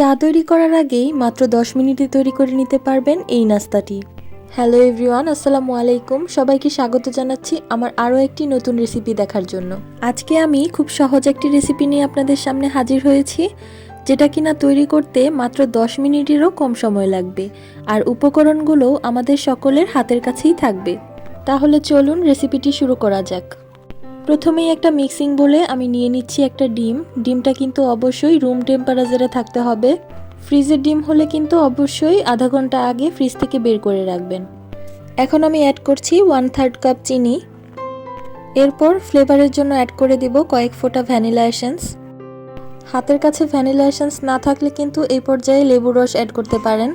চা তৈরি করার আগেই মাত্র 10 মিনিটে তৈরি করে নিতে পারবেন এই নাস্তাটি। হ্যালো এভরিওয়ান, আসসালামু আলাইকুম। সবাইকে স্বাগত জানাচ্ছি আমার আরও একটি নতুন রেসিপি দেখার জন্য। আজকে আমি খুব সহজ একটি রেসিপি নিয়ে আপনাদের সামনে হাজির হয়েছি, যেটা কিনা তৈরি করতে মাত্র 10 মিনিটেরও কম সময় লাগবে, আর উপকরণগুলো আমাদের সকলের হাতের কাছেই থাকবে। তাহলে চলুন রেসিপিটি শুরু করা যাক। প্রথমেই একটা মিক্সিং বলে আমি নিয়ে নিচ্ছি একটা ডিম। ডিমটা কিন্তু অবশ্যই রুম টেম্পারেচারে থাকতে হবে। ফ্রিজের ডিম হলে কিন্তু অবশ্যই আধা ঘণ্টা আগে ফ্রিজ থেকে বের করে রাখবেন। এখন আমি অ্যাড করছি ওয়ান থার্ড কাপ চিনি। এরপর ফ্লেভারের জন্য অ্যাড করে দিব কয়েক ফোঁটা ভ্যানিলা এসেন্স হাতের কাছে ভ্যানিলা এসেন্স না থাকলে কিন্তু এই পর্যায়ে লেবু রস অ্যাড করতে পারেন।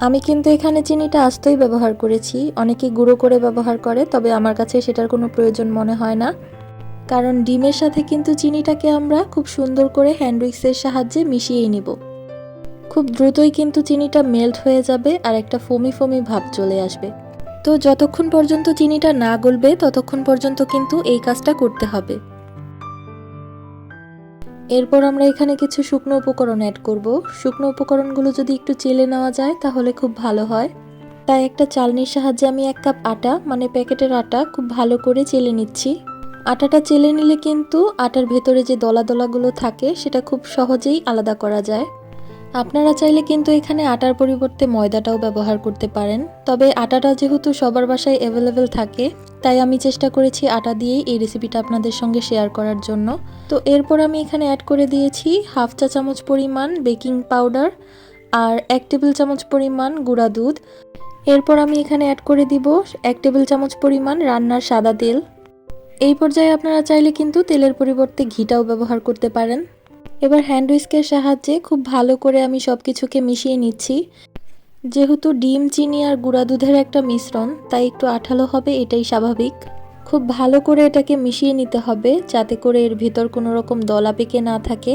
আমি কিন্তু এখানে চিনিটা আস্তই ব্যবহার করেছি। অনেকে গুঁড়ো করে ব্যবহার করে, তবে আমার কাছে সেটার কোনো প্রয়োজন মনে হয় না। কারণ ডিমের সাথে কিন্তু চিনিটাকে আমরা খুব সুন্দর করে হ্যান্ড উইক্সের সাহায্যে মিশিয়ে নিব। খুব দ্রুতই কিন্তু চিনিটা মেল্ট হয়ে যাবে আর একটা ফমি ফমি ভাব চলে আসবে। তো যতক্ষণ পর্যন্ত চিনিটা না গলবে, ততক্ষণ পর্যন্ত কিন্তু এই কাজটা করতে হবে। এরপর আমরা এখানে কিছু শুকনো উপকরণ অ্যাড করব। শুকনো উপকরণগুলো যদি একটু চেলে নেওয়া যায়, তাহলে খুব ভালো হয়। তাই একটা চালনির সাহায্যে আমি এক কাপ আটা মানে প্যাকেটের আটা, খুব ভালো করে চেলে নিচ্ছি। আটাটা চেলে নিলে কিন্তু আটার ভেতরে যে দলা দলাগুলো থাকে, সেটা খুব সহজেই আলাদা করা যায়। আপনারা চাইলে কিন্তু এখানে আটার পরিবর্তে ময়দাটাও ব্যবহার করতে পারেন। তবে আটাটা যেহেতু সবার বাসায় অ্যাভেলেবেল থাকে, তাই আমি চেষ্টা করেছি আটা দিয়েই এই রেসিপিটা আপনাদের সঙ্গে শেয়ার করার জন্য। তো এরপর আমি এখানে অ্যাড করে দিয়েছি হাফ চা চামচ পরিমাণ বেকিং পাউডার আর এক টেবিল চামচ পরিমাণ গুঁড়া দুধ। এরপর আমি এখানে অ্যাড করে দিব এক টেবিল চামচ পরিমাণ রান্নার সাদা তেল। এই পর্যায়ে আপনারা চাইলে কিন্তু তেলের পরিবর্তে ঘিটাও ব্যবহার করতে পারেন। এবার হ্যান্ড উইস্কের সাহায্যে খুব ভালো করে আমি সব কিছুকে মিশিয়ে নিচ্ছি। যেহেতু ডিম, চিনি আর গুঁড়া দুধের একটা মিশ্রণ, তাই একটু আঠালো হবে, এটাই স্বাভাবিক। খুব ভালো করে এটাকে মিশিয়ে নিতে হবে, যাতে করে এর ভেতর কোনো রকম দলা পেকে না থাকে।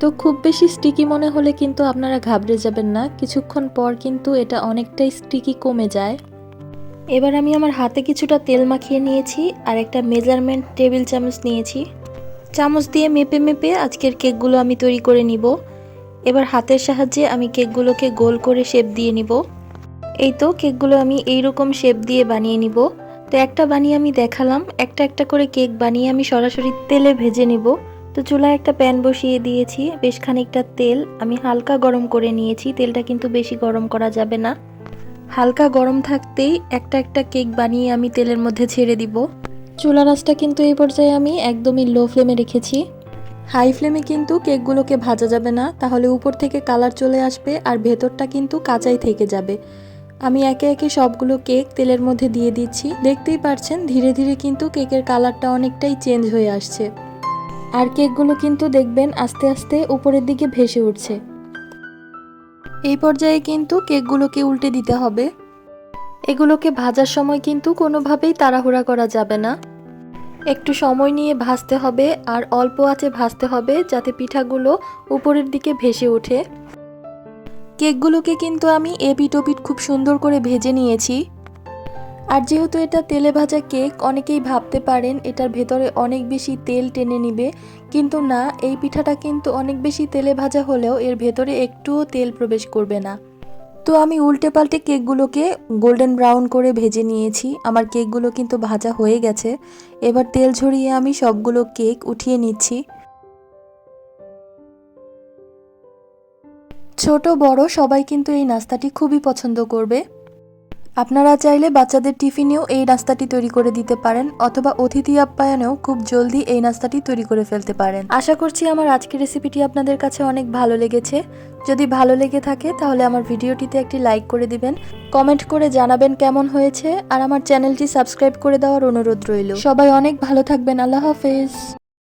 তো খুব বেশি স্টিকি মনে হলে কিন্তু আপনারা ঘাবড়ে যাবেন না, কিছুক্ষণ পর কিন্তু এটা অনেকটাই স্টিকি কমে যায়। এবার আমি আমার হাতে কিছুটা তেল মাখিয়ে নিয়েছি, আর একটা মেজারমেন্ট টেবিল চামচ নিয়েছি। চামচ দিয়ে মেপে মেপে আজকের কেকগুলো আমি তৈরি করে নিব। এবার হাতের সাহায্যে আমি কেকগুলোকে গোল করে শেপ দিয়ে নিব। এই তো কেকগুলো আমি এই রকম শেপ দিয়ে বানিয়ে নিব। তো একটা বানিয়ে আমি দেখালাম, একটা একটা করে কেক বানিয়ে আমি সরাসরি তেলে ভেজে নিব। তো চুলায় একটা প্যান বসিয়ে দিয়েছি, বেশ খানিকটা তেল। আমি হালকা গরম করে নিয়েছি, তেলটা কিন্তু বেশি গরম করা যাবে না। হালকা গরম থাকতেই একটা একটা কেক বানিয়ে আমি তেলের মধ্যে ছেড়ে দিব। চুলা রাসটা কিন্তু এই পর্যায়ে আমি একদমই লো ফ্লেমে রেখেছি। হাই ফ্লেমে কিন্তু কেকগুলোকে ভাজা যাবে না, তাহলে উপর থেকে কালার চলে আসবে আর ভেতরটা কিন্তু কাঁচাই থেকে যাবে। আমি একে একে সবগুলো কেক তেলের মধ্যে দিয়ে দিচ্ছি। দেখতেই পারছেন, ধীরে ধীরে কিন্তু কেকের কালারটা অনেকটাই চেঞ্জ হয়ে আসছে। আর কেকগুলো কিন্তু দেখবেন আস্তে আস্তে উপরের দিকে ভেসে উঠছে। এই পর্যায়ে কিন্তু কেকগুলোকে উল্টে দিতে হবে। এগুলোকে ভাজার সময় কিন্তু কোনোভাবেই তাড়াহুড়া করা যাবে না। একটু সময় নিয়ে ভাজতে হবে আর অল্প আঁচে ভাজতে হবে যাতে পিঠাগুলো উপরের দিকে ভেসে ওঠে। কেকগুলোকে কিন্তু আমি এপিট ওপিট খুব সুন্দর করে ভেজে নিয়েছি। আর যেহেতু এটা তেলে ভাজা কেক, অনেকেই ভাবতে পারেন এটার ভেতরে অনেক বেশি তেল টেনে নিবে। কিন্তু না, এই পিঠাটা কিন্তু অনেক বেশি তেলে ভাজা হলেও এর ভেতরে একটুও তেল প্রবেশ করবে না। তো আমি উল্টে পাল্টে কেকগুলোকে গোল্ডেন ব্রাউন করে ভেজে নিয়েছি। আমার কেকগুলো কিন্তু ভাজা হয়ে গেছে। এবার তেল ঝরিয়ে আমি সবগুলো কেক উঠিয়ে নিচ্ছি। ছোট, বড় সবাই কিন্তু এই নাস্তাটি খুবই পছন্দ করবে। আপনারা চাইলে বাচ্চাদের টিফিনেও এই নাস্তাটি তৈরি করে দিতে পারেন, অথবা অতিথি আপ্যায়নেও খুব জলদি এই নাস্তাটি তৈরি করে ফেলতে পারেন। আশা করছি আমার আজকের রেসিপিটি আপনাদের কাছে অনেক ভালো লেগেছে। যদি ভালো লেগে থাকে, তাহলে আমার ভিডিওটিতে একটি লাইক করে দিবেন, কমেন্ট করে জানাবেন কেমন হয়েছে, আর আমার চ্যানেলটি সাবস্ক্রাইব করে দেওয়ার অনুরোধ রইল। সবাই অনেক ভালো থাকবেন, আল্লাহ হাফেজ।